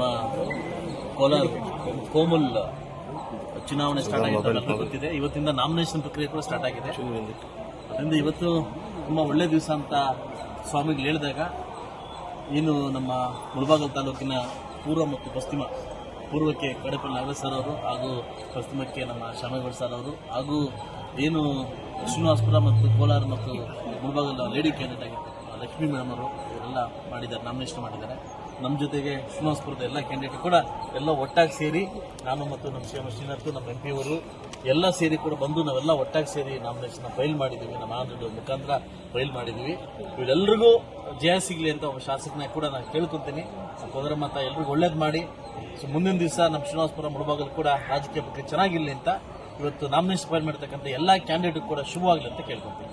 ನಮ್ಮ ಕೋಲಾರ ಕೋಮಲ್ ಚುನಾವಣೆ ಸ್ಟಾರ್ಟ್ ಆಗಿದೆ ಗೊತ್ತಿದೆ. ಇವತ್ತಿಂದ ನಾಮಿನೇಷನ್ ಪ್ರಕ್ರಿಯೆ ಕೂಡ ಸ್ಟಾರ್ಟ್ ಆಗಿದೆ. ಅದರಿಂದ ಇವತ್ತು ತುಂಬ ಒಳ್ಳೆ ದಿವಸ ಅಂತ ಸ್ವಾಮಿಗಳು ಹೇಳಿದಾಗ ಏನು ನಮ್ಮ ಮುಳಬಾಗಲ್ ತಾಲೂಕಿನ ಪೂರ್ವ ಮತ್ತು ಪಶ್ಚಿಮ ಪೂರ್ವಕ್ಕೆ ಕಡಪಲ್ಲಿ ನಾಗೇಶ್ ಸರ್ ಅವರು ಹಾಗೂ ಪಶ್ಚಿಮಕ್ಕೆ ನಮ್ಮ ಶ್ಯಾಮೇಗೌಡ ಸರ್ ಅವರು ಹಾಗೂ ಏನು ಶ್ರೀನಿವಾಸಪುರ ಮತ್ತು ಕೋಲಾರ ಮತ್ತು ಮುಳಬಾಗಲ್ ಲೇಡಿ ಕ್ಯಾಂಡಿಡೇಟ್ ಆಗಿತ್ತು ಲಕ್ಷ್ಮೀ ಮೇಡಮ್ ಅವರು ಇವರೆಲ್ಲ ಮಾಡಿದ್ದಾರೆ ನಾಮಿನೇಷನ್ ಮಾಡಿದ್ದಾರೆ. ನಮ್ಮ ಜೊತೆಗೆ ಶ್ರೀನಿವಾಸಪುರದ ಎಲ್ಲ ಕ್ಯಾಂಡಿಡೇಟ್ ಕೂಡ ಎಲ್ಲ ಒಟ್ಟಾಗಿ ಸೇರಿ ನಾನು ಮತ್ತು ನಮ್ಮ ಶ್ರೀನಾಥ್, ನಮ್ಮ ಎಂ ಪಿ ಅವರು ಎಲ್ಲ ಸೇರಿ ಕೂಡ ಬಂದು ನಾವೆಲ್ಲ ಒಟ್ಟಾಗಿ ಸೇರಿ ನಾಮಿನೇಷನ್ ಫೈಲ್ ಮಾಡಿದ್ದೀವಿ ನಮ್ಮ ಆಂಧ್ರದ ಮುಖಾಂತರ ಫೈಲ್ ಮಾಡಿದ್ದೀವಿ ಇವರೆಲ್ಲರಿಗೂ ಜಯ ಸಿಗಲಿ ಅಂತ ಒಬ್ಬ ಶಾಸಕನ ಕೂಡ ನಾನು ಕೇಳ್ಕೊತೀನಿ. ಕೋದರ ಮಾತ ಎಲ್ರಿಗೂ ಒಳ್ಳೇದು ಮಾಡಿ. ಸೊ ಮುಂದಿನ ದಿವಸ ನಮ್ಮ ಶ್ರೀನಿವಾಸಪುರ ಮುಳುಬಾಗಲು ಕೂಡ ರಾಜಕೀಯ ಬಗ್ಗೆ ಚೆನ್ನಾಗಿರಲಿ ಅಂತ ಇವತ್ತು ನಾಮಿನೇಷನ್ ಫೈಲ್ ಮಾಡಿರ್ತಕ್ಕಂಥ ಎಲ್ಲ ಕ್ಯಾಂಡಿಡೇಟ್ ಕೂಡ ಶುಭವಾಗಲಿ ಅಂತ ಕೇಳ್ಕೊತೀನಿ.